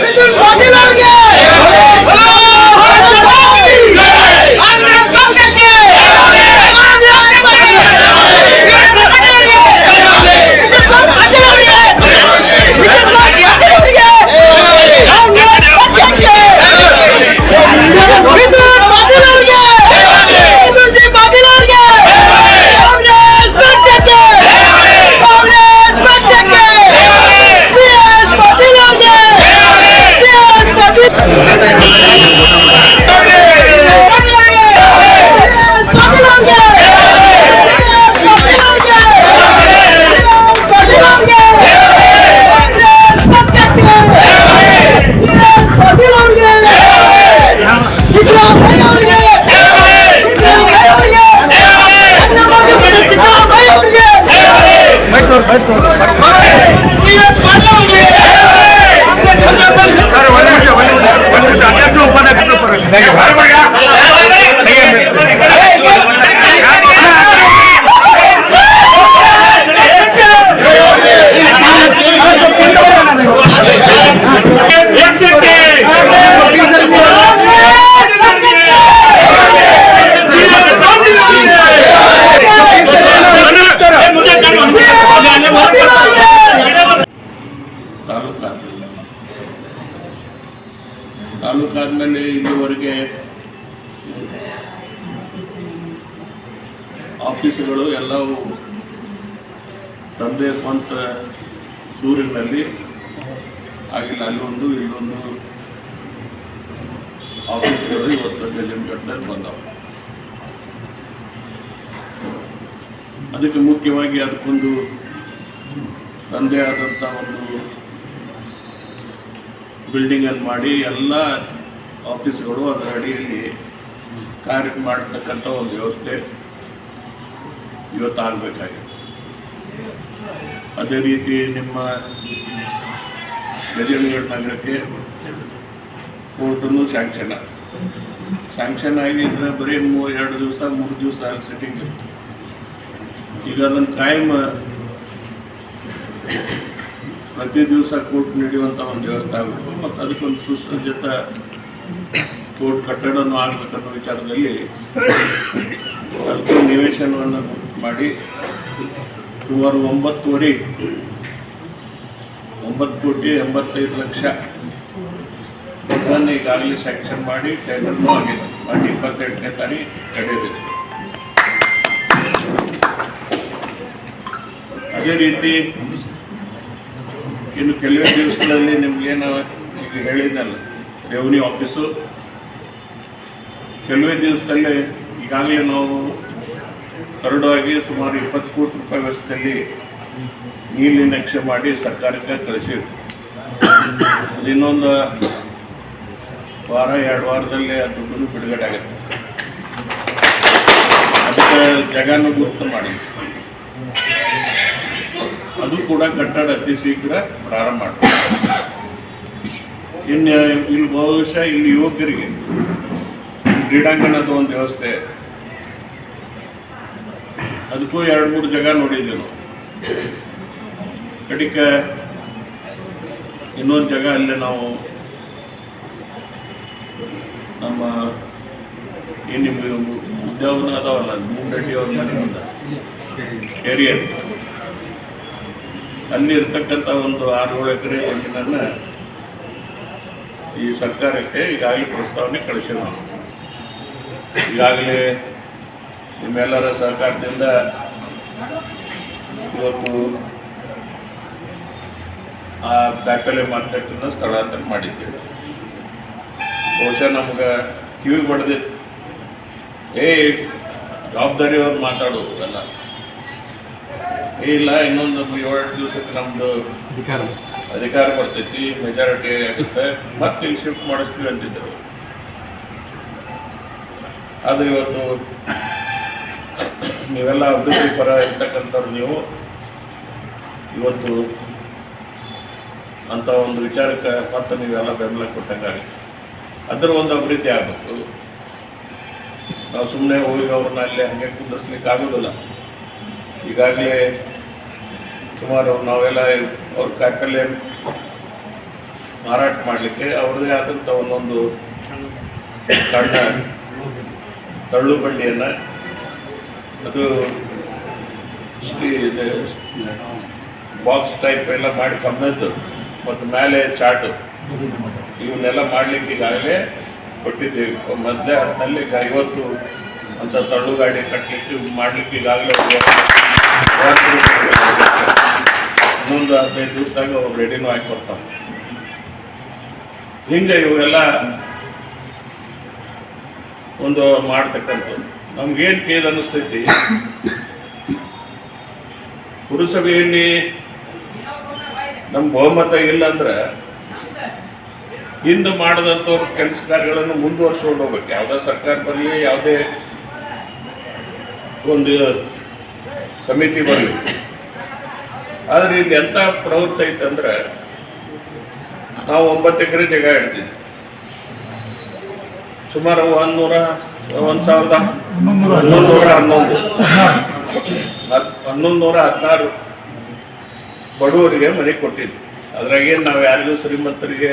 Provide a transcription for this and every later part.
ಮಿಥುನ್ ಪಾಟೀಲ್ ಆಫೀಸುಗಳು ಎಲ್ಲವೂ ತಂದೆ ಸ್ವಂತ ಸೂರಿನಲ್ಲಿ ಆಗಿಲ್ಲ ಅಲ್ಲೊಂದು, ಇಲ್ಲೊಂದು ಆಫೀಸ್ಗಳು ಇವತ್ತು ಗಜಂಗಟ್ಟಲ್ಲಿ ಬಂದವು. ಅದಕ್ಕೆ ಮುಖ್ಯವಾಗಿ ಅದಕ್ಕೊಂದು ತಂದೆ ಆದಂಥ ಒಂದು ಬಿಲ್ಡಿಂಗನ್ನು ಮಾಡಿ ಎಲ್ಲ ಆಫೀಸ್ಗಳು ಅದರ ಅಡಿಯಲ್ಲಿ ಕಾರ್ಯ ಮಾಡತಕ್ಕಂಥ ಒಂದು ವ್ಯವಸ್ಥೆ. ಇವತ್ತು ಆಗಬೇಕಾಗಿದೆ ಅದೇ ರೀತಿ ನಿಮ್ಮ ಗಜೇಂದ್ರ ನಗರಕ್ಕೆ ಕೋರ್ಟನ್ನು ಸ್ಯಾಂಕ್ಷನ್ ಸ್ಯಾಂಕ್ಷನ್ ಆಗಿ ಅಂದರೆ ಬರೀ ಮೂ, ಎರಡು ದಿವಸ, ಮೂರು ದಿವಸ ಅಲ್ಲಿ ಸೆಟ್ಟಿಂಗ್ ಈಗ ಅದನ್ನು ಕಾಯಂ ಪ್ರತಿ ದಿವಸ ಕೋರ್ಟ್ ನೀಡುವಂಥ ಒಂದು ವ್ಯವಸ್ಥೆ ಆಗಬೇಕು. ಮತ್ತು ಅದಕ್ಕೊಂದು ಸುಸಜ್ಜಿತ ಕೋರ್ಟ್ ಕಟ್ಟಡವನ್ನು ಆಗಬೇಕನ್ನೋ ವಿಚಾರದಲ್ಲಿ ಅದಕ್ಕೆ ನಿವೇಶನವನ್ನು ಮಾಡಿ. ಸುಮಾರು ಒಂಬತ್ತುವರೆ. ಒಂಬತ್ತು ಕೋಟಿ ಎಂಬತ್ತೈದು ಲಕ್ಷ. ಅದನ್ನು ಈಗಾಗಲೇ ಸ್ಯಾಂಕ್ಷನ್ ಮಾಡಿ ಟೆಂಡರ್ನೂ ಆಗಿದೆ. ಮಾಡಿ ಇಪ್ಪತ್ತೆಂಟನೇ ತಾರೀಕು ನಡೆಯಲಿದೆ ಅದೇ ರೀತಿ, ಇನ್ನು ಕೆಲವೇ ದಿವಸಗಳಲ್ಲಿ ನಿಮ್ಗೇನು ಈಗ ಹೇಳಿದ್ನಲ್ಲ ರೆವಿನ್ಯೂ ಆಫೀಸು ಕೆಲವೇ ದಿವಸದಲ್ಲಿ ಈಗಾಗಲೇ ನಾವು ಕರಡಾಗಿ ಸುಮಾರು ಇಪ್ಪತ್ತು ಕೋಟಿ ರೂಪಾಯಿ ವೆಚ್ಚದಲ್ಲಿ ನೀಲಿ ನಕ್ಷೆ ಮಾಡಿ ಸರ್ಕಾರಕ್ಕೆ ಕಳಿಸಿತ್ತು ಇನ್ನೊಂದು ವಾರ, ಎರಡು ವಾರದಲ್ಲಿ ಆ ದುಡ್ಡು ಬಿಡುಗಡೆ ಆಗುತ್ತೆ. ಅದಕ್ಕೆ ಜಗನ್ನು ಗುರುತು ಮಾಡಿ ಅದು ಕೂಡ ಕಟ್ಟಡ ಅತಿ ಶೀಘ್ರ ಪ್ರಾರಂಭ ಮಾಡ್ತಾರೆ ಇನ್ನು ಇಲ್ಲಿ ಬಹುಶಃ ಇಲ್ಲಿ ಯುವಕರಿಗೆ ಕ್ರೀಡಾಂಗಣದ ಒಂದು ವ್ಯವಸ್ಥೆ ಅದಕ್ಕೂ ಎರಡು ಮೂರು ಜಾಗ ನೋಡಿದ್ದೆವು ಕಡಿಕ, ಇನ್ನೊಂದು ಜಾಗ ಅಲ್ಲಿ ನಾವು ನಮ್ಮ ಏನು ನಿಮಗೆ ಉದ್ಯೋಗನ ಅದಾವಲ್ಲ ಮೂಗಡ್ಡಿ ಅವ್ರ ಮನೆ ಅಲ್ಲಿ ಇರ್ತಕ್ಕಂಥ ಒಂದು ಆರು ಏಳು ಎಕರೆ ಜಮೀನನ್ನ ಈ ಸರ್ಕಾರಕ್ಕೆ ಈಗಾಗಲೇ ಪ್ರಸ್ತಾವನೆ ಕಳಿಸಿದ ನಾವು ಈಗಾಗಲೇ ನಿಮ್ಮೆಲ್ಲರ ಸಹಕಾರದಿಂದ ಇವತ್ತು ಆ ದಾಖಲೆ ಮಾರ್ಕೆಟನ್ನು ಸ್ಥಳಾಂತರ ಮಾಡಿದ್ದೇವೆ. ಬಹುಶಃ ನಮ್ಗೆ ಕಿವಿ ಬಡ್ದಿತ್ತು. ಏ ಜವಾಬ್ದಾರಿಯವ್ರು ಮಾತಾಡೋದು ಎಲ್ಲ. ಇಲ್ಲ ಇನ್ನೊಂದು ಏಳೆಂಟು ದಿವಸಕ್ಕೆ ನಮ್ಮದು ಅಧಿಕಾರ ಅಧಿಕಾರ ಬರ್ತೈತಿ ಮೆಜಾರಿಟಿ ಆಗುತ್ತೆ. ಮತ್ತೆ ಇಲ್ಲಿ ಶಿಫ್ಟ್ ಮಾಡಿಸ್ತೀವಿ ಅಂತಿದ್ದರು ಆದರೆ ಇವತ್ತು ನೀವೆಲ್ಲ ಅಭಿವೃದ್ಧಿ ಪರ ಇರ್ತಕ್ಕಂಥವ್ರು ನೀವು ಇವತ್ತು ಅಂತ ಒಂದು ವಿಚಾರಕ್ಕೆ ಮತ್ತೆ ನೀವೆಲ್ಲ ಬೆಂಬಲ ಕೊಟ್ಟಂಗಾಗುತ್ತೆ ಅದರ ಒಂದು ಅಭಿವೃದ್ಧಿ ಆಗಬೇಕು. ನಾವು ಸುಮ್ಮನೆ ಹೋಗಿ ಅವ್ರನ್ನ ಅಲ್ಲಿ ಹಂಗೆ ಕುಂದರ್ಸ್ಲಿಕ್ಕೆ ಆಗೋದಿಲ್ಲ. ಈಗಾಗಲೇ ಸುಮಾರು ನಾವೆಲ್ಲ ಅವ್ರ ಕಾಯಿಪಲ್ಯ ಮಾರಾಟ ಮಾಡಲಿಕ್ಕೆ ಅವ್ರದ್ದೇ ಆದಂಥ ಒಂದೊಂದು ಸಣ್ಣ ತಳ್ಳು ಬಂಡಿಯನ್ನು ಅದು ಬಾಕ್ಸ್ ಟೈಪ್ ಎಲ್ಲ ಮಾಡಿ ಕಮ್ಮದ್ದು ಮತ್ತು ಮೇಲೆ ಚಾಟು ಇವನ್ನೆಲ್ಲ ಮಾಡಲಿಕ್ಕೆ ಈಗಾಗಲೇ ಕೊಟ್ಟಿದ್ದೀವಿ. ಮೊದಲೇ ಹತ್ತಲ್ಲಿ ಈಗ ಇವತ್ತು ಅಂತ ತಳ್ಳು ಗಾಡಿ ಕಟ್ಟಲಿಕ್ಕೆ ಮಾಡಲಿಕ್ಕೆ ಈಗಾಗಲೇ ಇನ್ನೊಂದು ಹದಿನೈದು ದಿವಸದಾಗ ಅವ್ರು ರೆಡಿನೂ ಹಾಕಿ ಬರ್ತಾವೆ ಹಿಂಗೆ ಇವೆಲ್ಲ ಒಂದು ಮಾಡ್ತಕ್ಕಂಥದ್ದು. ನಮ್ಗೇನು ಖೇದ್ ಅನ್ನಿಸ್ತೈತಿ? ಪುರಸಭೆಯಲ್ಲಿ ನಮ್ಮ ಬಹುಮತ ಇಲ್ಲಂದ್ರೆ ಹಿಂದೆ ಮಾಡಿದಂಥವ್ರ ಕೆಲಸ ಕಾರ್ಯಗಳನ್ನು ಮುಂದುವರ್ಸ್ಕೊಂಡು ಹೋಗ್ಬೇಕು. ಯಾವುದೇ ಸರ್ಕಾರ ಬರಲಿ, ಯಾವುದೇ ಒಂದು ಸಮಿತಿ ಬರಲಿ. ಆದರೆ ಇಲ್ಲಿ ಎಂಥ ಪ್ರವೃತ್ತಿ ಐತಂದ್ರೆ ನಾವು ಒಂಬತ್ತು ಎಕರೆ ಜಾಗ ಇಡ್ತೀವಿ. ಸುಮಾರು ಒಂದು ನೂರ ಒಂದು ಸಾವಿರದ ಹನ್ನೊಂದು ನೂರ ಹನ್ನೊಂದು. ಹನ್ನೊಂದು ನೂರ ಹದಿನಾರು ಬಡವರಿಗೆ ಮನೆ ಕೊಟ್ಟಿದ್ವಿ. ಅದ್ರಾಗೇನು ನಾವು ಯಾರಿಗೂ ಶ್ರೀಮಂತರಿಗೆ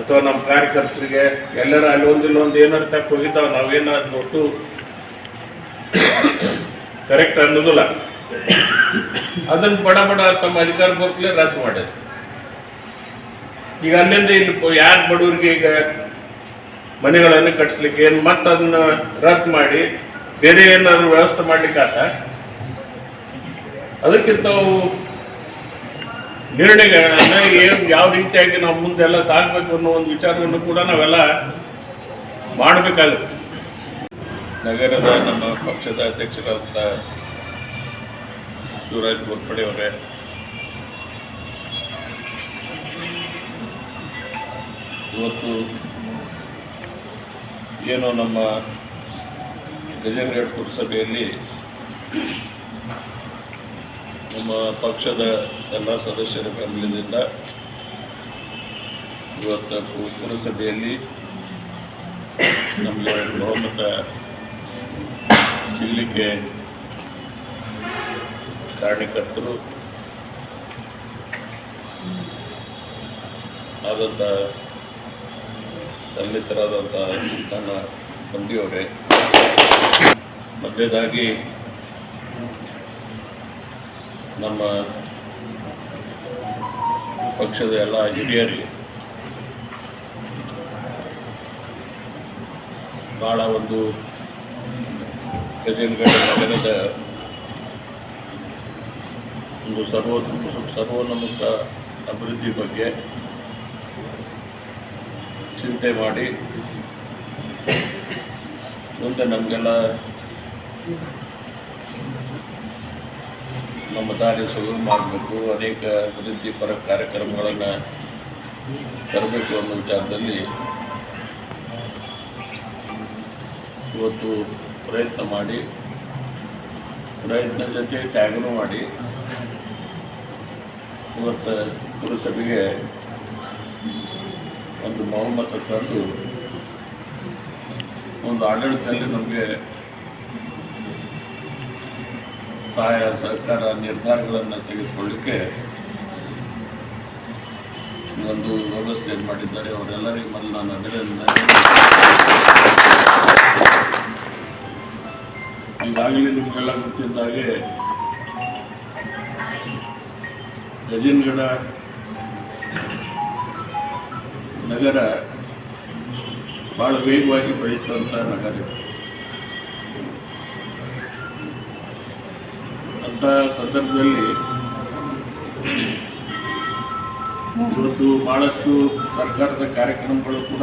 ಅಥವಾ ನಮ್ಮ ಕಾರ್ಯಕರ್ತರಿಗೆ ಎಲ್ಲರ ಅಲ್ಲಿ ಒಂದು ಇಲ್ಲೊಂದು ಏನಾರು ತಕ್ಕ ಹೋಗಿದ್ದಾವೆ ನಾವೇನು ಅದು ಒಟ್ಟು ಕರೆಕ್ಟ್ ಅನ್ನೋದಿಲ್ಲ. ಅದನ್ನು ಬಡ ಬಡ ತಮ್ಮ ಅಧಿಕಾರ ಬರ್ತಲೇ ರದ್ದು ಮಾಡಿದ್ರು. ಈಗ ಅಲ್ಲಿಂದ ಇಲ್ಲಿ ಯಾರು ಬಡವರಿಗೆ ಈಗ ಮನೆಗಳನ್ನು ಕಟ್ಟಿಸ್ಲಿಕ್ಕೆ ಏನು ಮತ್ತೆ ಅದನ್ನ ರದ್ದು ಮಾಡಿ ಬೇರೆ ಏನಾದ್ರು ವ್ಯವಸ್ಥೆ ಮಾಡ್ಲಿಕ್ಕಾತ ಅದಕ್ಕಿಂತ ನಿರ್ಣಯಗಳನ್ನ ಏನು ಯಾವ ರೀತಿಯಾಗಿ ನಾವು ಮುಂದೆಲ್ಲ ಸಾಗಬೇಕು ಅನ್ನೋ ಒಂದು ವಿಚಾರವನ್ನು ಕೂಡ ನಾವೆಲ್ಲ ಮಾಡಬೇಕಾಗುತ್ತೆ. ನಗರದ ನಮ್ಮ ಪಕ್ಷದ ಅಧ್ಯಕ್ಷರಾದಂಥ ಶಿವರಾಜ್ ಗೋರ್ಪಡೆ ಅವರೇ, ಇವತ್ತು ಏನು ನಮ್ಮ ಗಜೇಂದ್ರಗಢ ಪುರಸಭೆಯಲ್ಲಿ ನಮ್ಮ ಪಕ್ಷದ ಎಲ್ಲ ಸದಸ್ಯರ ಬೆಂಬಲದಿಂದ ಇವತ್ತು ಪುರಸಭೆಯಲ್ಲಿ ನಮಗೆ ಬಹುಮತ ಸಿಗಲಿಕ್ಕೆ ಕಾರಣಕರ್ತರು ಆದಂಥ ಸನ್ನಿಹಿತರಾದಂಥ ಚಿಂತನ ಬಂದಿಯವರೇ ಮೊದಲೇದಾಗಿ ನಮ್ಮ ಪಕ್ಷದ ಎಲ್ಲ ಹಿರಿಯರಿಗೆ ಭಾಳ ಒಂದು ಗಜೇಂದ್ರಗಢ ನಗರದ ಒಂದು ಸರ್ವೋ ಸರ್ವೋನ್ನತ ಅಭಿವೃದ್ಧಿ ಬಗ್ಗೆ ಚಿಂತೆ ಮಾಡಿ. ಮುಂದೆ ನಮಗೆಲ್ಲ ನಮ್ಮ ದಾರಿ ಸುಗಮ ಮಾಡಬೇಕು ಅನೇಕ ಅಭಿವೃದ್ಧಿ ಪರ ಕಾರ್ಯಕ್ರಮಗಳನ್ನು ತರಬೇಕು ಅನ್ನೋ ವಿಚಾರದಲ್ಲಿ ಇವತ್ತು ಪ್ರಯತ್ನ ಮಾಡಿ ಪ್ರಯತ್ನ ಜೊತೆ ತ್ಯಾಗನೂ ಮಾಡಿ, ಇವತ್ತು ಪುರಸಭೆಗೆ ಒಂದು ಬಹುಮತ ತಂದು ಒಂದು ಆಡಳಿತದಲ್ಲಿ ನಮಗೆ ಸಹಾಯ ಸರ್ಕಾರ ನಿರ್ಧಾರಗಳನ್ನು ತೆಗೆದುಕೊಳ್ಳಿಕ್ಕೆ ಒಂದು ವ್ಯವಸ್ಥೆ ಮಾಡಿದ್ದಾರೆ. ಅವರೆಲ್ಲರಿಗೂ ಮೊದಲು ನಾನು ಅಭಿನಂದನೆ ಈಗಾಗಲೇ ನಿಮಗೆಲ್ಲ ಗೊತ್ತಿದ್ದಾಗೆ ಗಜೇಂದ್ರಗಡ ನಗರ ಭಾಳ ವೇಗವಾಗಿ ಬೆಳೆಯುತ್ತಂತ ನಗರ. ಅಂತ ಸಂದರ್ಭದಲ್ಲಿ ಇವತ್ತು ಭಾಳಷ್ಟು ಸರ್ಕಾರದ ಕಾರ್ಯಕ್ರಮಗಳು ಕೂಡ